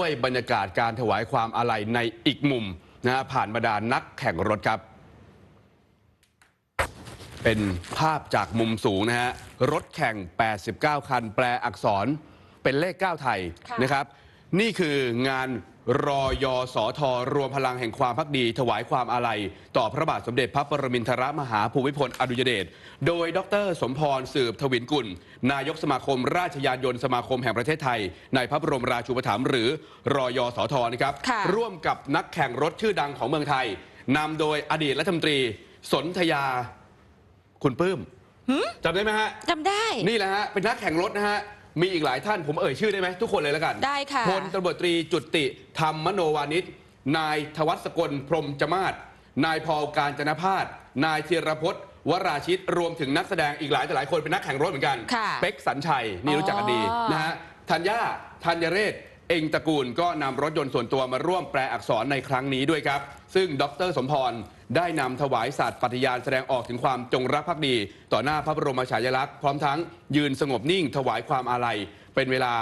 ด้วยบรรยากาศการถวายความอาลัยในอีกมุมนะฮะผ่านบรรดานักแข่งรถครับ เป็นภาพจากมุมสูงนะฮะรถแข่ง 89 คัน แปลอักษรเป็นเลข 9 ไทยค่ะนะครับ นี่คืองาน รอยสอทอรวมพลังแห่งความพักดี ถวายความอาลัย ต่อพระบาทสมเด็จพระปรมินทรมหาภูมิพลอดุลยเดช โดยดร สมพรสืบทวินกุล นายกสมาคม ราชยานยนต์สมาคมแห่งประเทศไทย ในพระบรมราชูปถัมภ์หรือรอยสอทอนะครับค่ะร่วมกับนักแข่งรถชื่อดังของเมืองไทยนำโดยอดีตรัฐมนตรี สนธยา คุณปื้มจำได้ไหมฮะจำได้ นี่แหละฮะเป็นนักแข่งรถนะฮะ มีอีกหลายท่านผมเอ่ยชื่อได้ไหมทุกคนเลยแล้วกันได้ค่ะ พลตำรวจตรีจุติธรรมมโนวานิชนายทวัศกลพรหมจมาศนายพอลการจนพาสนายธีรพจน์วราชิตรวมถึงนักแสดงอีกหลายต่อหลายคนเป็นนักแข่งรถเหมือนกัน ค่ะเป๊กสัญชัยนี่รู้จักกันดีอ๋อ นะฮะธัญญาธัญเรศ เองตระกูลก็นำรถยนต์ส่วนตัวมาร่วมแปลอักษรในครั้งนี้ด้วยครับ ซึ่งดรสมพรได้นำถวายสัตว์ปฏิญาณแสดงออกถึงความจงรักภักดี ต่อหน้าพระบรมฉายาลักษณ์พร้อมทั้งยืนสงบนิ่งถวายความอาลัย เป็นเวลา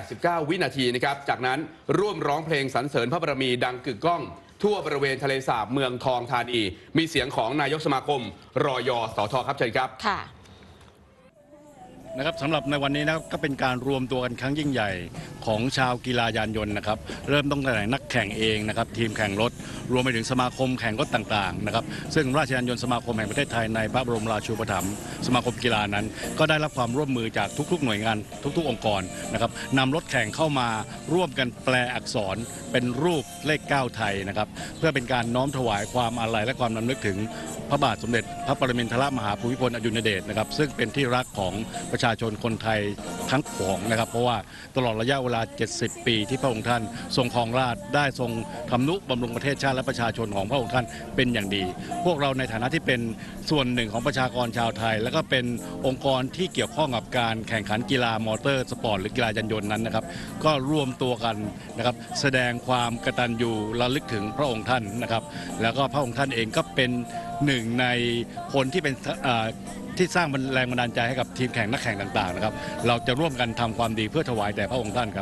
89 วินาทีนะครับ จากนั้นร่วมร้องเพลงสรรเสริญพระบารมีดังกึกก้อง ทั่วบริเวณทะเลสาบเมืองทองธานี มีเสียงของนายกสมาคม รอยสอทครับเชิญครับค่ะ นะครับสำหรับในวันนี้นะครับก็เป็นการรวมตัวกันครั้งยิ่งใหญ่ของชาวกีฬายานยนต์นะครับ เริ่มต้องแต่นักแข่งเองนะครับ ทีมแข่งรถ รวมไปถึงสมาคมแข่งรถต่างๆนะครับซึ่งราชยานยนต์สมาคมแห่งประเทศไทยในพระบรมราชูปถัมภ์สมาคมกีฬานั้น ก็ได้รับความร่วมมือจากทุก ๆ หน่วยงานทุก ๆ องค์กรนะครับนำรถแข่งเข้ามาร่วมกันแปลอักษรเป็นรูปเลข9ไทยนะครับเพื่อเป็นการน้อมถวายความอาลัยและความนำลึกถึง พระบาทสมเด็จพระปรมินทรมหาภูมิพลอดุลยเดชนะครับซึ่งเป็นที่รักของประชาชนคนไทย ทั้งปวงนะครับ เพราะว่าตลอดระยะเวลา 70 ปีที่พระองค์ท่าน ทรงครองราชได้ทรงทำนุบำรุงประเทศชาติและประชาชนของพระองค์ท่านเป็นอย่างดี พวกเราในฐานะที่เป็นส่วนหนึ่งของประชากรชาวไทย และก็เป็นองค์กรที่เกี่ยวข้องกับการแข่งขันกีฬามอเตอร์สปอร์ตหรือกีฬายานยนต์นั้นนะครับ ก็รวมตัวกันนะครับแสดงความกตัญญูระลึกถึงพระองค์ท่านนะครับ แล้วก็พระองค์ท่านเองก็เป็นหนึ่งในคนที่เป็น ที่สร้างแรงบันดาลใจให้กับทีมแข่งนักแข่งต่างๆนะครับ เราจะร่วมกันทำความดีเพื่อถวายแด่พระองค์ท่านครับ